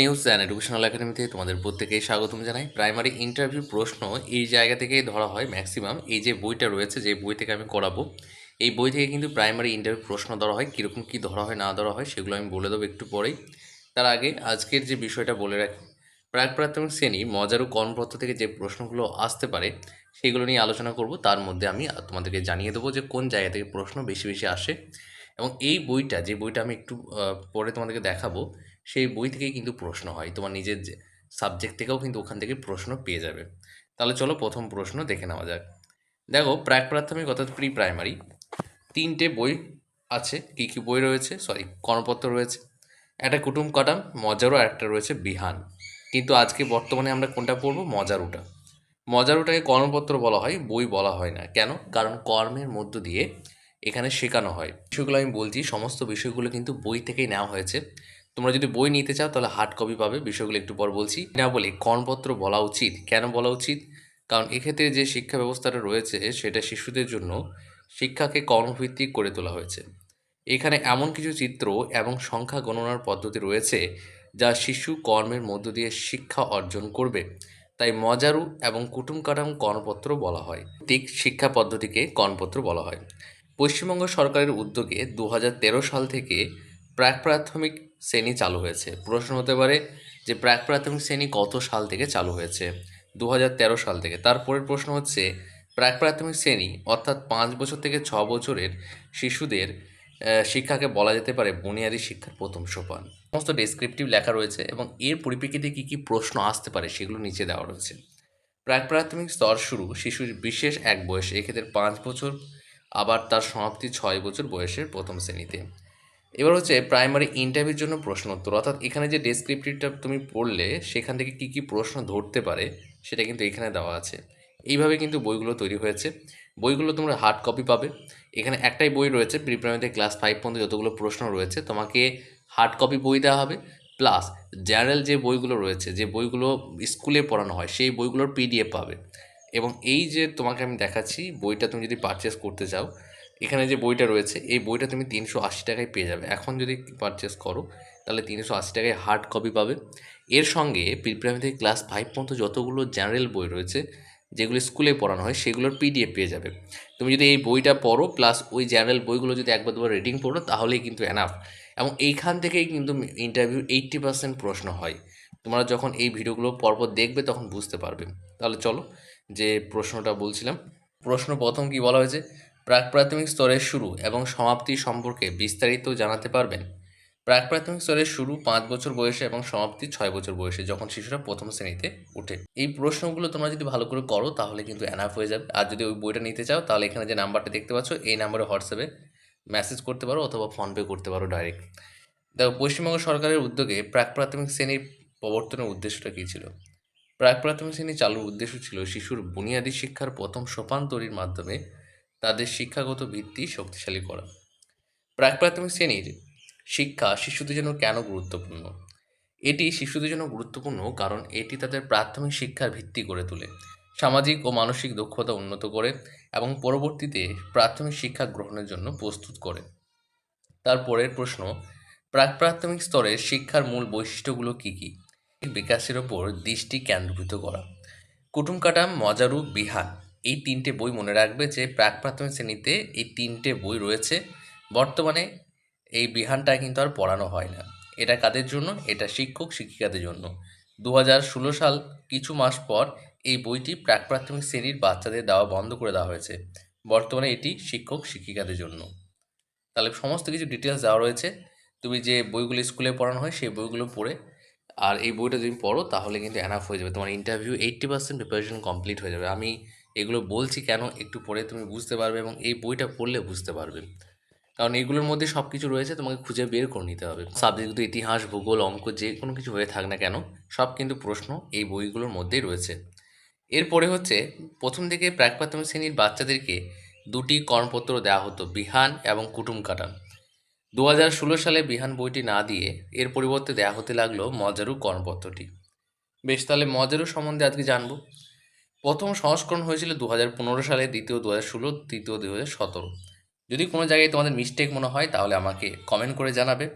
News and educational academy থেকে তোমাদের প্রত্যেকেই স্বাগতম জানাই। প্রাইমারি ইন্টারভিউ প্রশ্ন এই জায়গা থেকেই ধরা হয় ম্যাক্সিমাম এই যে বইটা রয়েছে, যে বই থেকে আমি করাবো, এই বই থেকে কিন্তু প্রাইমারি ইন্টারভিউ প্রশ্ন ধরা হয়, কীরকম কী ধরা হয়, না ধরা হয়, সেগুলো আমি বলে দেবো একটু পরেই। তার আগে আজকের যে বিষয়টা বলে রাখি, প্রাক প্রাথমিক শ্রেণি মজারু কর্মপত্র থেকে যে প্রশ্নগুলো আসতে পারে, সেগুলো নিয়ে আলোচনা করব। তার মধ্যে আমি তোমাদেরকে জানিয়ে দেবো যে কোন জায়গা থেকে প্রশ্ন বেশি বেশি আসে। এবং এই বইটা, যে বইটা আমি একটু পরে তোমাদেরকে দেখাবো সেই বই থেকেই কিন্তু প্রশ্ন হয়। তোমার নিজের যে সাবজেক্ট থেকেও কিন্তু ওখান থেকে প্রশ্ন পেয়ে যাবে। তাহলে চলো প্রথম প্রশ্ন দেখে নেওয়া যাক। দেখো, প্রাক প্রাথমিক অর্থাৎ প্রি প্রাইমারি তিনটে বই আছে। কী কী বই রয়েছে? সরি কর্মপত্র রয়েছে, একটা কুটুম কাটাম, মজারও একটা রয়েছে বিহান। কিন্তু আজকে বর্তমানে আমরা কোনটা পড়ব? মজারুটা। মজারুটাকে কর্মপত্র বলা হয়, বই বলা হয় না। কেন? কারণ কর্মের মধ্য দিয়ে এখানে শেখানো হয়। বিষয়গুলো আমি বলছি, সমস্ত বিষয়গুলো কিন্তু বই থেকেই নেওয়া হয়েছে। তোমরা যদি বই নিতে চাও, তাহলে হার্ড কপি পাবে। বিষয়গুলো একটু পর বলছি। না বলে কর্মপত্র বলা উচিত। কেন বলা উচিত? কারণ এক্ষেত্রে যে শিক্ষা ব্যবস্থাটা রয়েছে, সেটা শিশুদের জন্য শিক্ষাকে কর্মভিত্তিক করে তোলা হয়েছে। এখানে এমন কিছু চিত্র এবং সংখ্যা গণনার পদ্ধতি রয়েছে, যা শিশু কর্মের মধ্য দিয়ে শিক্ষা অর্জন করবে। তাই মজারু এবং কুটুম কাটাম কর্মপত্র বলা হয়। ঠিক শিক্ষা পদ্ধতিকে কর্মপত্র বলা হয়। পশ্চিমবঙ্গ সরকারের উদ্যোগে দু হাজার তেরো সাল থেকে প্রাক প্রাথমিক শ্রেণি চালু হয়েছে। প্রশ্ন হতে পারে যে প্রাক প্রাথমিক শ্রেণি কত সাল থেকে চালু হয়েছে? দু হাজার তেরো সাল থেকে। তারপরের প্রশ্ন হচ্ছে, প্রাক প্রাথমিক শ্রেণি অর্থাৎ পাঁচ বছর থেকে ছ বছরের শিশুদের শিক্ষাকে বলা যেতে পারে বুনিয়াদী শিক্ষার প্রথম সোপান। সমস্ত ডেসক্রিপটিভ লেখা রয়েছে এবং এর পরিপ্রেক্ষিতে কী কী প্রশ্ন আসতে পারে সেগুলো নিচে দেওয়া রয়েছে। প্রাক প্রাথমিক স্তর শুরু শিশুর বিশেষ এক বয়সে, এক্ষেত্রে পাঁচ বছর, আবার তার সমাপ্তি ছয় বছর বয়সের প্রথম শ্রেণীতে। এবার হচ্ছে প্রাইমারি ইন্টারভিউর জন্য প্রশ্ন উত্তর। অর্থাৎ এখানে যে ডেসক্রিপটিভটা তুমি পড়লে, সেখান থেকে কী কী প্রশ্ন ধরতে পারে, সেটা কিন্তু এখানে দেওয়া আছে। এইভাবে কিন্তু বইগুলো তৈরি হয়েছে। বইগুলো তোমরা হার্ড কপি পাবে। এখানে একটাই বই রয়েছে প্রি প্রাইমারিতে ক্লাস ফাইভ পর্যন্ত যতগুলো প্রশ্ন রয়েছে, তোমাকে হার্ড কপি বই দেওয়া হবে। প্লাস জেনারেল যে বইগুলো রয়েছে, যে বইগুলো স্কুলে পড়ানো হয়, সেই বইগুলোর পিডিএফ পাবে। এবং এই যে তোমাকে আমি দেখাচ্ছি, বইটা তুমি যদি পারচেস করতে চাও এখানে যে বইটা রয়েছে, এই বইটা তুমি তিনশো আশি টাকায় পেয়ে যাবে। এখন যদি পারচেস করো, তাহলে তিনশো আশি টাকায় হার্ড কপি পাবে। এর সঙ্গে প্রি প্রাইমারি থেকে ক্লাস ফাইভ পর্যন্ত যতগুলো জেনারেল বই রয়েছে, যেগুলো স্কুলে পড়ানো হয়, সেগুলোর পিডিএফ পেয়ে যাবে। তুমি যদি এই বইটা পড়ো প্লাস ওই জেনারেল বইগুলো যদি একবার দুবার রিডিং পড়ো, তাহলেই কিন্তু এনাফ এবং এইখান থেকেই কিন্তু ইন্টারভিউ এইট্টি পার্সেন্ট প্রশ্ন হয়। তোমরা যখন এই ভিডিওগুলো পরপর দেখবে, তখন বুঝতে পারবে। তাহলে চলো, যে প্রশ্নটা বলছিলাম, প্রশ্ন প্রথম কি বলা হয়েছে? প্রাক প্রাথমিক স্তরের শুরু এবং সমাপ্তি সম্পর্কে বিস্তারিত জানাতে পারবেন। প্রাক প্রাথমিক স্তরের শুরু পাঁচ বছর বয়সে এবং সমাপ্তি ছয় বছর বয়সে যখন শিশুরা প্রথম শ্রেণীতে ওঠে। এই প্রশ্নগুলো তোমরা যদি ভালো করে করো, তাহলে কিন্তু অ্যানাফ হয়ে যাবে। আর যদি ওই বইটা নিতে চাও, তাহলে এখানে যে নাম্বারটা দেখতে পাচ্ছ, এই নাম্বারে হোয়াটসঅ্যাপে মেসেজ করতে পারো অথবা ফোনপে করতে পারো ডাইরেক্ট দেখো, পশ্চিমবঙ্গ সরকারের উদ্যোগে প্রাক প্রাথমিক শ্রেণির প্রবর্তনের উদ্দেশ্যটা কী ছিল? প্রাক প্রাথমিক শ্রেণি চালুর উদ্দেশ্য ছিল শিশুর বুনিয়াদী শিক্ষার প্রথম সোপান তৈরির মাধ্যমে তাদের শিক্ষাগত ভিত্তি শক্তিশালী করা। প্রাক প্রাথমিক শ্রেণির শিক্ষা শিশুদের জন্য কেন গুরুত্বপূর্ণ? এটি শিশুদের জন্য গুরুত্বপূর্ণ কারণ এটি তাদের প্রাথমিক শিক্ষার ভিত্তি করে তোলে, সামাজিক ও মানসিক দক্ষতা উন্নত করে এবং পরবর্তীতে প্রাথমিক শিক্ষা গ্রহণের জন্য প্রস্তুত করে। তার পরের প্রশ্ন প্রাক প্রাথমিক স্তরের শিক্ষার মূল বৈশিষ্ট্যগুলো কী কী? বিকাশের ওপর দৃষ্টি কেন্দ্রীভূত করা। কুটুম কাটাম মজারু বিহান এই তিনটে বই মনে রাখবে যে প্রাক প্রাথমিক শ্রেণীতে এই তিনটে বই রয়েছে। বর্তমানে এই বিহানটা কিন্তু আর পড়ানো হয় না। এটা কাদের জন্য? এটা শিক্ষক শিক্ষিকাদের জন্য। দু হাজার ষোলো সাল কিছু মাস পর এই বইটি প্রাক প্রাথমিক শ্রেণির বাচ্চাদের দেওয়া বন্ধ করে দেওয়া হয়েছে। বর্তমানে এটি শিক্ষক শিক্ষিকাদের জন্য। তাহলে সমস্ত কিছু ডিটেলস দেওয়া রয়েছে। তুমি যে বইগুলো স্কুলে পড়ানো হয় সেই বইগুলো পড়ে আর এই বইটা তুমি পড়ো তাহলে কিন্তু অ্যানাফ হয়ে যাবে। তোমার interview eighty percent preparation complete হয়ে যাবে। আমি এগুলো বলছি কেন একটু পরে তুমি বুঝতে পারবে এবং এই বইটা পড়লে বুঝতে পারবে। কারণ এগুলোর মধ্যে সব কিছু রয়েছে, তোমাকে খুঁজে বের করে নিতে হবে। সাবজেক্ট ইতিহাস, ভূগোল, অঙ্ক, যে কোনো কিছু হয়ে থাক না কেন, সব কিন্তু প্রশ্ন এই বইগুলোর মধ্যেই রয়েছে। এরপরে হচ্ছে, প্রথম থেকে প্রাক প্রাথমিক শ্রেণির বাচ্চাদেরকে দুটি কর্মপত্র দেওয়া হতো, বিহান এবং কুটুম কাটাম দু সালে বিহান বইটি না দিয়ে এর পরিবর্তে দেওয়া হতে লাগল মজারু কর্মপত্রটি বেশ, তাহলে মজারু সম্বন্ধে আজকে জানব। প্রথম সংস্করণ হয়েছিল দু হাজার পনেরো সালে, দ্বিতীয় দু হাজার ষোলো, তৃতীয় দু হাজার সতেরো। যদি কোনো জায়গায় তোমাদের মিস্টেক মনে হয়, তাহলে আমাকে কমেন্ট করে জানাবে।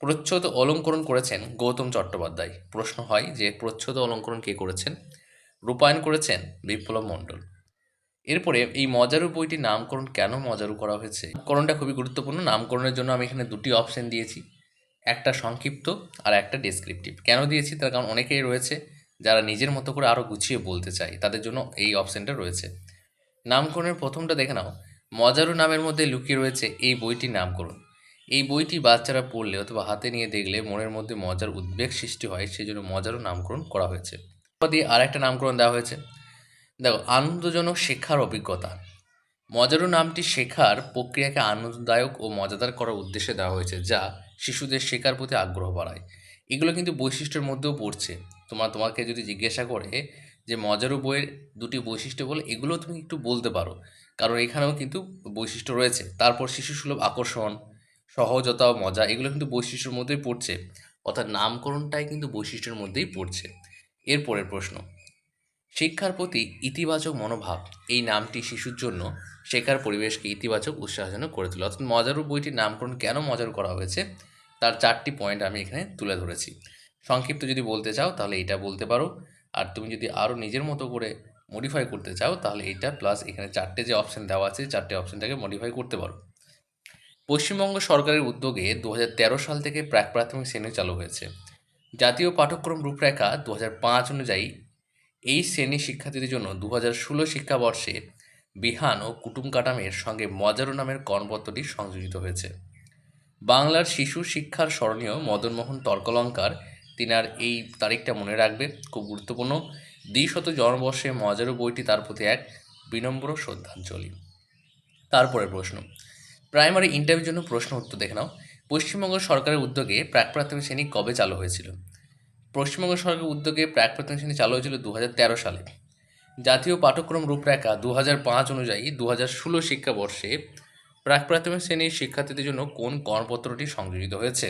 প্রচ্ছদ অলঙ্করণ করেছেন গৌতম চট্টোপাধ্যায়। প্রশ্ন হয় যে, প্রচ্ছদ অলঙ্করণ কে করেছেন? রূপায়ণ করেছেন বিপ্লব মণ্ডল। এরপরে এই মজারু বইটির নামকরণ কেন মজারু করা হয়েছে? নামকরণটা খুবই গুরুত্বপূর্ণ। নামকরণের জন্য আমি এখানে দুটি অপশন দিয়েছি। একটা সংক্ষিপ্ত আর একটা ডেসক্রিপটিভ কেন দিয়েছি? তার কারণ অনেকেই রয়েছে। যারা নিজের মতো করে আরও গুছিয়ে বলতে চায়, তাদের জন্য এই অপশনটা রয়েছে। নামকরণের প্রথমটা দেখে নাও। মজারু নামের মধ্যে লুকিয়ে রয়েছে এই বইটির নামকরণ। এই বইটি বাচ্চারা পড়লে অথবা হাতে নিয়ে দেখলে মনের মধ্যে মজার উদ্বেগ সৃষ্টি হয় সেই জন্য মজারও নামকরণ করা হয়েছে। দিয়ে আর একটা নামকরণ দেওয়া হয়েছে। দেখো, আনন্দজনক শেখার অভিজ্ঞতা। মজারু নামটি শেখার প্রক্রিয়াকে আনন্দদায়ক ও মজাদার করার উদ্দেশ্যে দেওয়া হয়েছে, যা শিশুদের শেখার প্রতি আগ্রহ বাড়ায়। এগুলো কিন্তু বৈশিষ্ট্যের মধ্যেও পড়ছে। তোমার, তোমাকে যদি জিজ্ঞাসা করে যে মজারু বইয়ের দুটি বৈশিষ্ট্য বলে, এগুলো তুমি একটু বলতে পারো। কারণ এখানেও কিন্তু বৈশিষ্ট্য রয়েছে। তারপর শিশু সুলভ আকর্ষণ, সহজতা মজা, এগুলো কিন্তু বৈশিষ্ট্যের মধ্যেই পড়ছে। অর্থাৎ নামকরণটাই কিন্তু বৈশিষ্ট্যের মধ্যেই পড়ছে। এরপরের প্রশ্ন, শিক্ষার প্রতি ইতিবাচক মনোভাব, এই নামটি শিশুর জন্য শেখার পরিবেশকে ইতিবাচক উৎসাহজনক করে তোলে। অর্থাৎ মজারু বইটির নামকরণ কেন মজারু করা হয়েছে, তার চারটি পয়েন্ট আমি এখানে তুলে ধরেছি। সংক্ষিপ্ত যদি বলতে চাও, তাহলে এটা বলতে পারো। আর তুমি যদি আরও নিজের মতো করে মডিফাই করতে চাও, তাহলে এইটা প্লাস এখানে চারটে যে অপশান দেওয়া আছে, চারটে অপশানটাকে মডিফাই করতে পারো। পশ্চিমবঙ্গ সরকারের উদ্যোগে দু হাজার তেরো সাল থেকে প্রাক প্রাথমিক শ্রেণি চালু হয়েছে। জাতীয় পাঠ্যক্রম রূপরেখা দু হাজার পাঁচ অনুযায়ী এই শ্রেণি শিক্ষার্থীদের জন্য দু হাজার ষোলো শিক্ষাবর্ষে বিহান ও কুটুম কাটামের সঙ্গে মজারো নামের কর্মপত্রটি সংযোজিত হয়েছে। বাংলার শিশু শিক্ষার স্মরণীয় মদনমোহন তর্কলঙ্কার তিনার এই তারিখটা মনে রাখবে, খুব গুরুত্বপূর্ণ। দ্বিশত জন্মবর্ষে মজারু বইটি তার প্রতি এক বিনম্র শ্রদ্ধাঞ্জলি। তারপরে প্রশ্ন। প্রাইমারি ইন্টারভিউর জন্য প্রশ্ন উত্তর দেখে নাও। পশ্চিমবঙ্গ সরকারের উদ্যোগে প্রাক প্রাথমিক শ্রেণি কবে চালু হয়েছিল? পশ্চিমবঙ্গ সরকারের উদ্যোগে প্রাক প্রাথমিক শ্রেণি চালু হয়েছিল দু হাজার তেরো সালে। জাতীয় পাঠ্যক্রম রূপরেখা দু পাঁচ অনুযায়ী দু হাজার ষোলো শিক্ষাবর্ষে প্রাক প্রাথমিক শ্রেণির শিক্ষার্থীদের জন্য কোন কর্মপত্রটি সংযোজিত হয়েছে?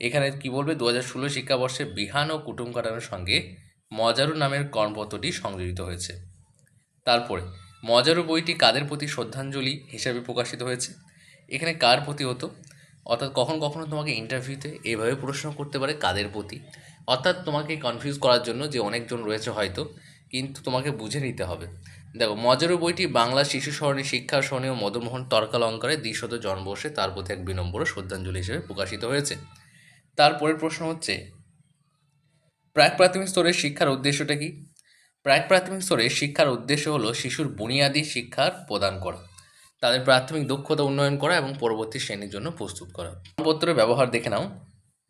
এখানে কি বলবে? দু হাজার ষোলো শিক্ষাবর্ষে বিহান ও কুটুম কাটানোর সঙ্গে মজারু নামের কর্মপত্রটি সংযোজিত হয়েছে। তারপরে, মজারু বইটি কাদের প্রতি শ্রদ্ধাঞ্জলি হিসাবে প্রকাশিত হয়েছে? এখানে কার প্রতি হতো? অর্থাৎ কখন কখনো তোমাকে ইন্টারভিউতে এভাবে প্রশ্ন করতে পারে কাদের প্রতি? অর্থাৎ তোমাকে কনফিউজ করার জন্য যে অনেকজন রয়েছে হয়তো, কিন্তু তোমাকে বুঝে নিতে হবে। দেখো, মজারু বইটি বাংলা শিশু স্মরণী, শিক্ষা স্মরণীয় মদনমোহন তর্কালঙ্কারে দ্বিশত জন্মবর্ষে তার প্রতি এক বিনম্র শ্রদ্ধাঞ্জলি হিসেবে প্রকাশিত হয়েছে। তারপরের প্রশ্ন হচ্ছে, প্রাক প্রাথমিক স্তরের শিক্ষার উদ্দেশ্যটা কি? প্রাক প্রাথমিক স্তরে শিক্ষার উদ্দেশ্য হলো শিশুর বুনিয়াদী শিক্ষার প্রদান করা, তাদের প্রাথমিক দক্ষতা উন্নয়ন করা এবং পরবর্তী শ্রেণির জন্য প্রস্তুত করা। প্রমাণপত্রের ব্যবহার দেখে নাও,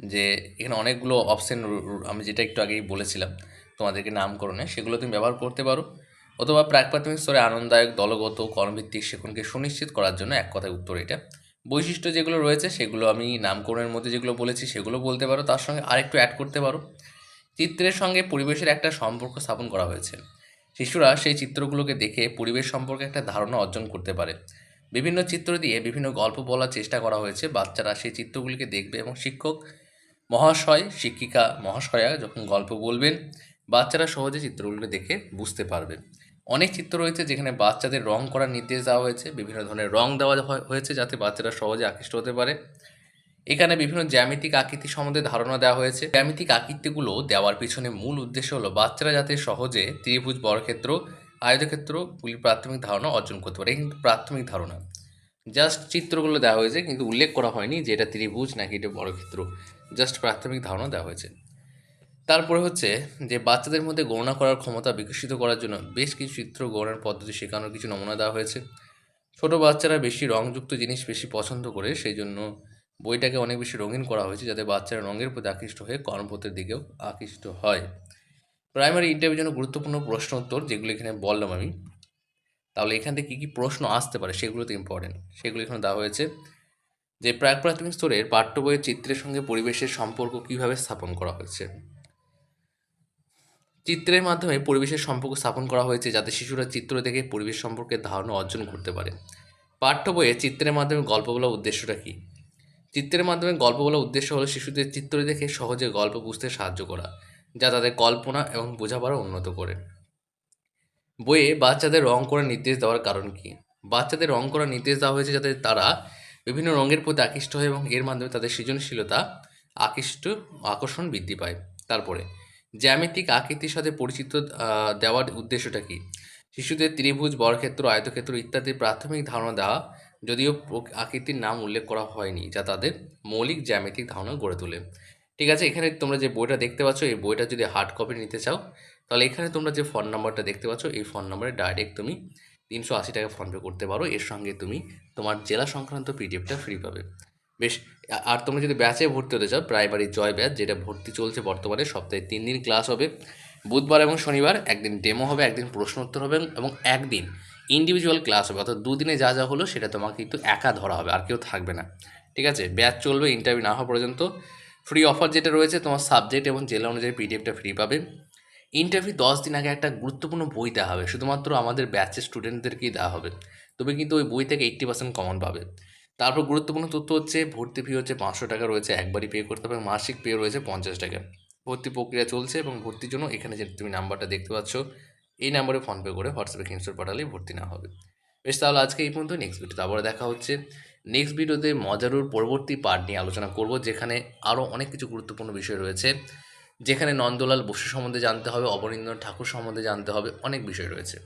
যে এখানে অনেকগুলো অপশন আমি যেটা একটু আগেই বলেছিলাম, তোমাদেরকে নামকরণে, সেগুলো তুমি ব্যবহার করতে পারো। অথবা প্রাক প্রাথমিক স্তরে আনন্দদায়ক, দলগত, কর্মভিত্তিক শিক্ষণকে সুনিশ্চিত করার জন্য এক কথায় উত্তর এটা। বৈশিষ্ট্য যেগুলো রয়েছে সেগুলো আমি নামকরণের মধ্যে যেগুলো বলেছি সেগুলো বলতে পারো। তার সঙ্গে আরেকটু অ্যাড করতে পারো। চিত্রের সঙ্গে পরিবেশের একটা সম্পর্ক স্থাপন করা হয়েছে। শিশুরা সেই চিত্রগুলোকে দেখে পরিবেশ সম্পর্কে একটা ধারণা অর্জন করতে পারে। বিভিন্ন চিত্র দিয়ে বিভিন্ন গল্প বলার চেষ্টা করা হয়েছে। বাচ্চারা সেই চিত্রগুলিকে দেখবে এবং শিক্ষক, মহাশয়, শিক্ষিকা, মহাশয়া যখন গল্প বলবেন, বাচ্চারা সহজে চিত্রগুলোকে দেখে বুঝতে পারবে। অনেক চিত্র রয়েছে যেখানে বাচ্চাদের রং করার নির্দেশ দেওয়া হয়েছে, বিভিন্ন ধরনের রং দেওয়া হয়েছে যাতে বাচ্চারা সহজে আকৃষ্ট হতে পারে। এখানে বিভিন্ন জ্যামিতিক আকৃতি সম্বন্ধে ধারণা দেওয়া হয়েছে। জ্যামিতিক আকৃতিগুলো দেওয়ার পিছনে মূল উদ্দেশ্য হলো বাচ্চারা যাতে সহজে ত্রিভুজ, বর্গক্ষেত্র আয়তক্ষেত্রগুলির প্রাথমিক ধারণা অর্জন করতে পারে। কিন্তু প্রাথমিক ধারণা। জাস্ট চিত্রগুলো দেওয়া হয়েছে কিন্তু উল্লেখ করা হয়নি যে এটা ত্রিভুজ নাকি এটা বর্গক্ষেত্র। জাস্ট প্রাথমিক ধারণা দেওয়া হয়েছে। তারপরে হচ্ছে যে বাচ্চাদের মধ্যে গণনা করার ক্ষমতা বিকশিত করার জন্য বেশ কিছু চিত্র গণনার পদ্ধতি শেখানোর কিছু নমুনা দেওয়া হয়েছে। ছোট বাচ্চারা বেশি রংযুক্ত জিনিস বেশি পছন্দ করে সেই জন্য বইটাকে অনেক বেশি রঙিন করা হয়েছে যাতে বাচ্চারা রঙের প্রতি আকৃষ্ট হয়ে কর্মপত্রের দিকেও আকৃষ্ট হয়। প্রাইমারি ইন্টারভিউর জন্য গুরুত্বপূর্ণ প্রশ্ন উত্তর যেগুলো এখানে বললাম আমি। তাহলে এখান থেকে কী কী প্রশ্ন আসতে পারে সেগুলো তো ইম্পর্টেন্ট সেগুলো এখানে দেওয়া হয়েছে যে প্রাক প্রাথমিক স্তরের পাঠ্য বইয়ের চিত্রের সঙ্গে পরিবেশের সম্পর্ক কীভাবে স্থাপন করা হয়েছে। চিত্রের মাধ্যমে পরিবেশের সম্পর্ক স্থাপন করা হয়েছে যাতে শিশুরা চিত্র দেখে পরিবেশ সম্পর্কে ধারণা অর্জন করতে পারে। পাঠ্য বইয়ে চিত্রের মাধ্যমে গল্প বলার উদ্দেশ্যটা কী? চিত্রের মাধ্যমে গল্প বলার উদ্দেশ্য হলো শিশুদের চিত্র দেখে সহজে গল্প বুঝতে সাহায্য করা, যা তাদের কল্পনা এবং বোঝাপড়া উন্নত করে। বইয়ে বাচ্চাদের রং করার নির্দেশ দেওয়ার কারণ কী? বাচ্চাদের রং করার নির্দেশ দেওয়া হয়েছে যাতে তারা বিভিন্ন রঙের প্রতি আকৃষ্ট হয় এবং এর মাধ্যমে তাদের সৃজনশীলতা, আকৃষ্ট আকর্ষণ বৃদ্ধি পায়। তারপরে জ্যামিতিক আকৃতির সাথে পরিচিত দেওয়ার উদ্দেশ্যটা কি? শিশুদের ত্রিভুজ, বর্গক্ষেত্র, আয়তক্ষেত্র ইত্যাদি প্রাথমিক ধারণা দেওয়া, যদিও আকৃতির নাম উল্লেখ করা হয়নি, যা তাদের মৌলিক জ্যামিতিক ধারণা গড়ে তোলে। ঠিক আছে, এখানে তোমরা যে বইটা দেখতে পাচ্ছ, এই বইটা যদি হার্ড কপি নিতে চাও, তাহলে এখানে তোমরা যে ফোন নাম্বারটা দেখতে পাচ্ছ, এই ফোন নাম্বারে ডাইরেক্ট তুমি তিনশো আশি টাকা ফোনপে করতে পারো। এর সঙ্গে তুমি তোমার জেলা সংক্রান্ত পিডিএফটা ফ্রি পাবে। বেশ, আর তোমরা যদি ব্যাচে ভর্তি হতে চাও প্রাইমারি জয় ব্যাচ যেটা ভর্তি চলছে বর্তমানে, সপ্তাহে তিন দিন ক্লাস হবে। বুধবার এবং শনিবার একদিন ডেমো হবে, একদিন প্রশ্ন উত্তর হবে এবং একদিন ইন্ডিভিজুয়াল ক্লাস হবে। অর্থাৎ দুদিনে যা যা হলো, সেটা তোমাকে কিন্তু একা ধরা হবে, আর কেউ থাকবে না। ঠিক আছে? ব্যাচ চলবে ইন্টারভিউ না হওয়া পর্যন্ত। ফ্রি অফার যেটা রয়েছে, তোমার সাবজেক্ট এবং জেলা অনুযায়ী পিডিএফটা ফ্রি পাবে। ইন্টারভিউ দশ দিন আগে একটা গুরুত্বপূর্ণ বই দেওয়া হবে, শুধুমাত্র আমাদের ব্যাচের স্টুডেন্টদেরকেই দেওয়া হবে। তুমি কিন্তু ওই বই থেকে এইট্টি পার্সেন্ট কমন পাবে। তারপর গুরুত্বপূর্ণ তথ্য হচ্ছে ভর্তি ফি হচ্ছে পাঁচশো টাকা রয়েছে, একবারই পে করতে হবে। মাসিক পে রয়েছে পঞ্চাশ টাকা। ভর্তি প্রক্রিয়া চলছে এবং ভর্তির জন্য এখানে যে তুমি নাম্বারটা দেখতে পাচ্ছ, এই নাম্বারে ফোনপে করে হোয়াটসঅ্যাপে ক্যান্সেল পাঠালেই ভর্তি না হবে। বেশ, তাহলে আজকে এই পর্যন্ত। নেক্সট ভিডিও তারপরে দেখা হচ্ছে। নেক্সট ভিডিওতে মজারুর পরবর্তী পার্ট নিয়ে আলোচনা করব, যেখানে আরও অনেক কিছু গুরুত্বপূর্ণ বিষয় রয়েছে। যেখানে নন্দলাল বসু সম্বন্ধে জানতে হবে, অবনীন্দ্রনাথ ঠাকুর সম্বন্ধে জানতে হবে, অনেক বিষয় রয়েছে।